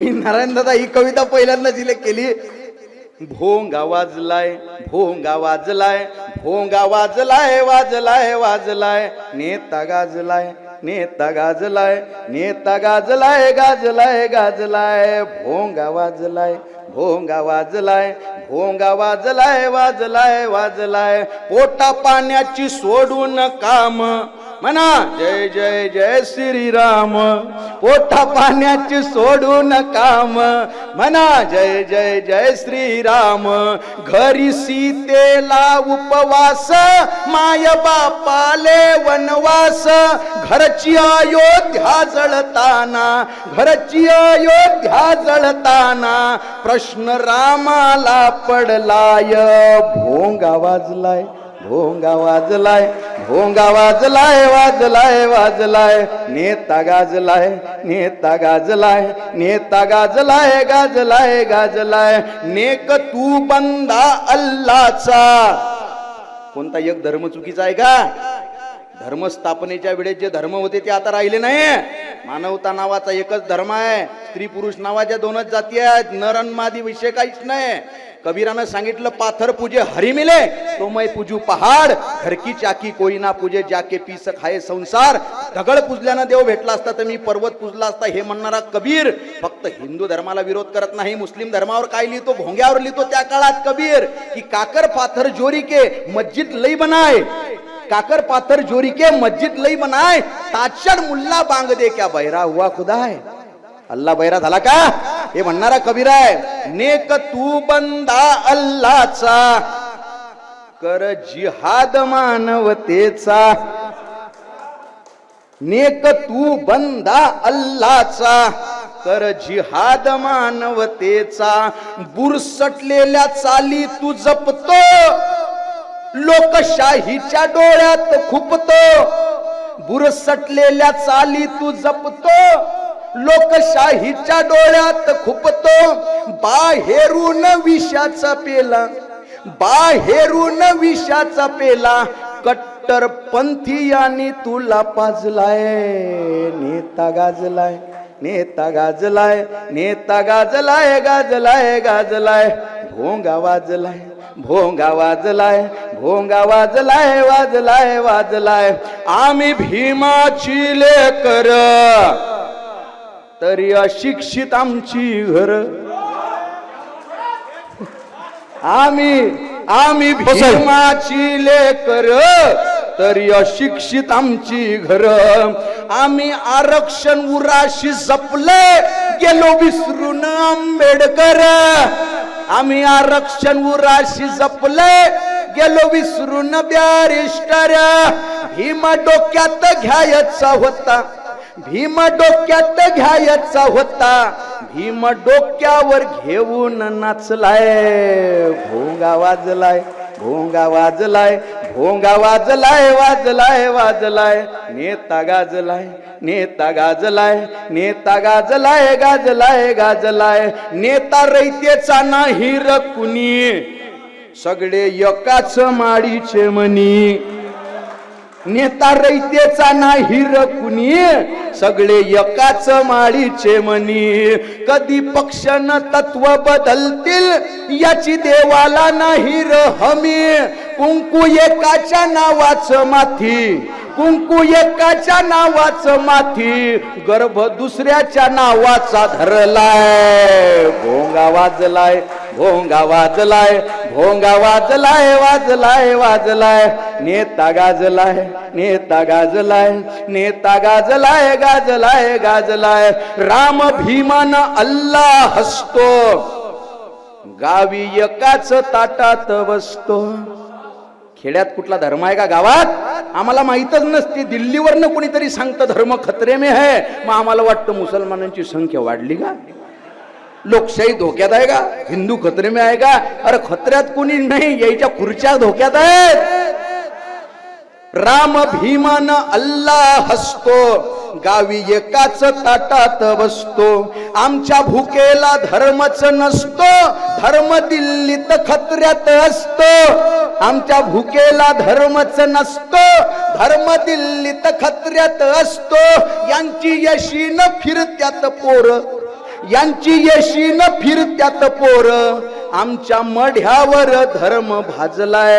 नारायण दादा ही कविता पहिल्यांदा जिले केली. भोंगा वाजलाय भोंगा वाजलाय भोंगा वाजलाय वाजलाय वाजलाय. नेता गाजलाय नेता गाजलाय नेता गाजलाय गाजलाय गाजलाय. भोंगा वाजलाय भोंगा वाजलाय भोंगा वाजलाय वाजलाय वाजलाय. पोटा पाण्याची सोडून काम म्हणा. जय जय जय श्रीराम. पोटा पाण्याची सोडून काम. म्हणा. जय जय जय श्रीराम. घरी सीतेला उपवास. माय बापाले वनवास. घरची अयोध्या जळताना. घरची अयोध्या जळताना. प्रश्न रामाला पडलाय. भोंगा वाजलाय. भोंगा वाजलाय. भोंगा वाजलाय वाजलाय वाजलाय. नेता गाजलाय नेता गाजलाय नेता गाजलाय गाजलाय गाजलाय. नेक तू बंदा अल्लाचा. कोणता एक धर्म चुकीचा आहे का? धर्म स्थापनेच्या वेळेस जे धर्म होते ते आता राहिले नाही मानवता नावाचा एकच धर्म आहे. स्त्री पुरुष नावाच्या दोनच जाती आहेत. नर आणि मादी विषय काहीच नाही. कबीरानं सांगितलं पाथर पूजे हरी मिले तो मै पूजू पहाड घर चाकी कोईना पूजे जाके पीस खाये संसार. दगड पुजल्यानं देव भेटला असता तर मी पर्वत पुजला असता हे म्हणणारा कबीर फक्त हिंदू धर्माला विरोध करत नाही मुस्लिम धर्मावर काय लिहितो भोंग्यावर लिहितो त्या काळात कबीर की काकर पाथर जोरी के मस्जिद लई बनाय काकर पाथर जोरी के मस्जिद लई बनाय ताचर मुल्ला बांग दे क्या बैरा हुआ खुदा है अल्लाह बैरा झाला का? हे म्हणणारा कबीर आहे नेक तू बंदा अल्लाचा कर जिहाद मानवतेचा. नेक तू बंदा अल्लाचा कर जिहाद मानवतेचा. बुरसटलेल्या चाली तू जपतो लोकशाहीच्या डोळ्यात खुपतो. बुरसटलेल्या चाली तू जपतो. लोकशाहीच्या डोळ्यात खुपतो. बाहेरून विषाचा पेला. बाहेरून विषाचा पेला. कट्टर पंथीयानी तुला पाजलाय. नेता गाजलाय. नेता गाजलाय. नेता गाजलाय गाजलाय गाजलाय. भोंगा वाजलाय. भोंगा वाजलाय. भोंगा वाजलाय वाजलाय वाजलाय. आम्ही भीमाची लेकर. तरी अशिक्षित आमची घर. आम्ही आम्ही भीमाची लेकर. तरी अशिक्षित आमची घर. आम्ही आरक्षण उराशी जपले गेलो विसरून आंबेडकर. आम्ही आरक्षण उराशी जपले गेलो विसरून बॅरिस्टर भीमा डोक्यात घ्यायचा होता. भीम डोक्यात घ्यायचा होता. भीम डोक्यावर घेऊन नाचलाय. भोंगा वाजलाय भोंगा वाजलाय भोंगा वाजलाय वाजलाय वाजलाय. नेता गाजलाय नेता गाजलाय नेता गाजलाय गाजलाय गाजलाय. नेता रैतेचा नाही र कुणी. सगळे एकाच माडीचे मनी नेता रैतेचा नाही र कुणी. सगळे एकाच माळीचे मनी कधी पक्ष न तत्व बदलतील याची देवाला नाही र हमी. कुंकू एकाच्या नावाच माथी. कुंकू एकाच्या नावाच माथी. गर्भ दुसऱ्याच्या नावाचा धरलाय. भोंगा वाजलाय. भोंगा वाजलाय भोंगा वाजलाय वाजलाय वाजलाय. नेता गाजलाय नेता गाजलाय नेता गाजलाय गाजलाय गाजलाय. राम भीमान अल्ला हसतो. गावी एकाच ताटात बसतो. खेड्यात कुठला धर्म आहे का गावात? आम्हाला माहीतच नसते. दिल्लीवरनं कोणीतरी सांगतं धर्म खतरे में है मग आम्हाला वाटतं मुसलमानांची संख्या वाढली का? लोकशाही धोक्यात आहे का? हिंदू खतरे में आहे का अरे खतऱ्यात कोणी नाही यायच्या खुर्च्या धोक्यात आहेत. राम भीमान अल्लाह हसतो गावी एकाच ताटात बसतो. आमच्या भुकेला धर्मच नसतो धर्म दिल्लीत खत्र्यात असतो. आमच्या भुकेला धर्मच नसतो धर्म दिल्लीत खत्र्यात असतो. यांची यशीन फिरत्यात पोर. यांची येशीन फिरत्यात पोर. आमच्या मढ्यावर धर्म भाजलाय.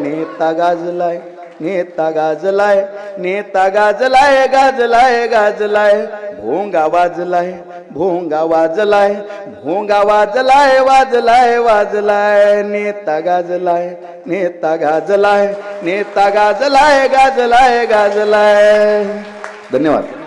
नेता गाजलाय नेता गाजलाय नेता गाजलाय गाजलाय गाजलाय. भोंगा वाजलाय भोंगा वाजलाय भोंगा वाजलाय वाजलाय वाजलाय. नेता गाजलाय नेता गाजलाय नेता गाजलाय गाजलाय गाजलाय. धन्यवाद.